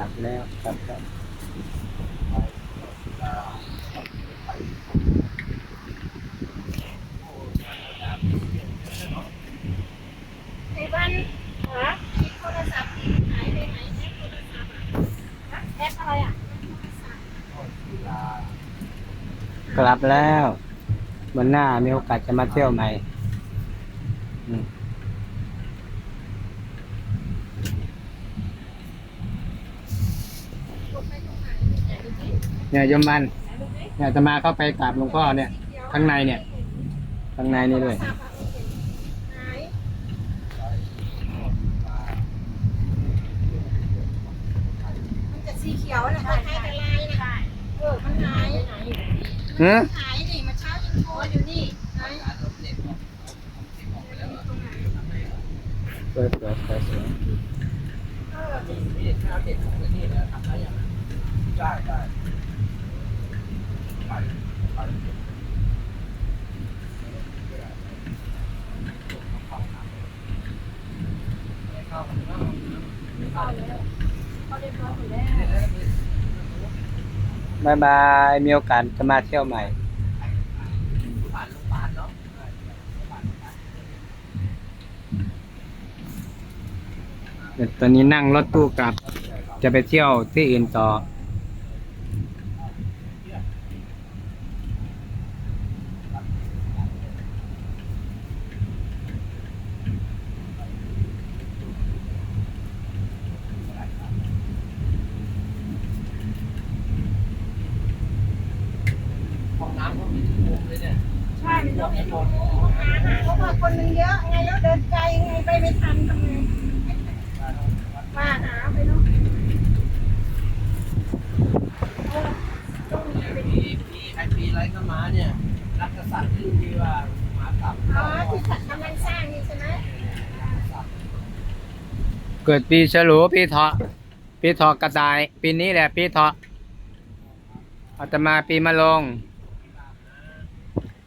ลับแล้วครับครับไอ้บ้านหามีโทรศัพท์ที่หายไปไหนแอปโทรศัพท์อะฮะแอปอะไรอะกลับแล้ว วันหน้ามีโอกาสจะมาเที่ยวใหม่ อืม กดไปตรงไหนไหนดูสิ เนี่ยโยมมันไหนดูสิเนี่ยจะมาเข้าไปกราบหลวงพ่อเนี่ย ข้างในเนี่ย ข้างในนี่ด้วยโทรศัพท์อะหายมันจะสีเขียวนะคล้ายๆกับลายนะเออมันหายหือมันหายนี่มาเช้ายังโทรอยู่นี่ไหนสวยสวยสวยสวยเออ บายบายมีโอกาสจะมาเที่ยวใหม่เดี๋ยวตอนนี้นั่งรถตู้กลับ จะไปเที่ยวที่อื่นต่อ ใช่มันต้องมีคนหาหาเพราะว่าคนมันเยอะไงแล้วเดินไกลไงไปไม่ทันทำไงมาหาไปเนาะเออต้องมีไปปีปีไอปีไรก็มาเนี่ยรักกษัตริย์ที่ที่ว่าหมาตับอ๋อที่ฉันกำลังสร้างนี่ใช่ไหมเกิดปีฉลูปีเถาะปีเถาะกระต่าย ปีนี้แหละปีเถาะอาตมาปีมะลง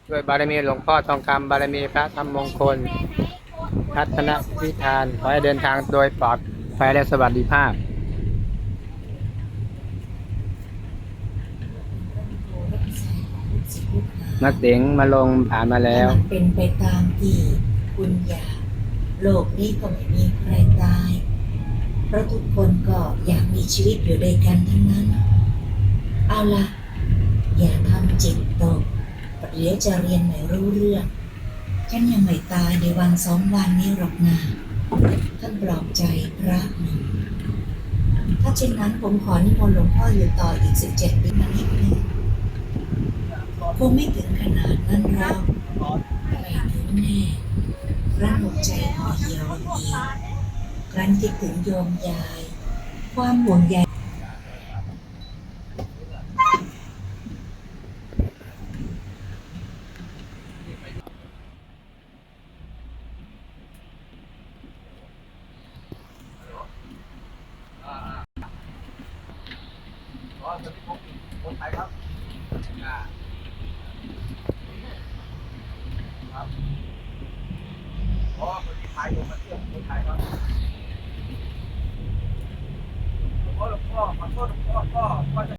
ด้วยบารมีหลวงพ่อทองคำบารมีพระธรรมมงคลพัฒนวิธาน ขอให้เดินทางโดยปลอดภัยและสวัสดิภาพ นักเต๋งมาลงผ่านมาแล้ว เป็นไปตามที่คุณอยากโลกนี้ก็ไม่มีใครตาย เพราะทุกคนก็อยากมีชีวิตอยู่ด้วยกันทั้งนั้น เอาละอย่าทำจิตตก เดี๋ยวจะเรียนไม่รู้เรื่อง ฉันยังไม่ตายในวันสองวันนี้หรอกนะท่านปลอบใจพระหนึ่งถ้าเช่นนั้นผมขอนิมนต์หลวงพ่ออยู่ต่ออีกสิบเจ็ดปีมานิดนึงคงไม่ถึงขนาดนั้นหรอกไม่ถึงแน่ร่างใจห่อเหี่ยวอีกครั้นคิดถึงโยมยาย ความห่วงใย ไปครับอ่าครับเพราะว่าคนที่ไทยผมมาเที่ยวคนไทยครับหลวงพ่อหลวงพ่อขอโทษหลวงพ่อก็ก็จะ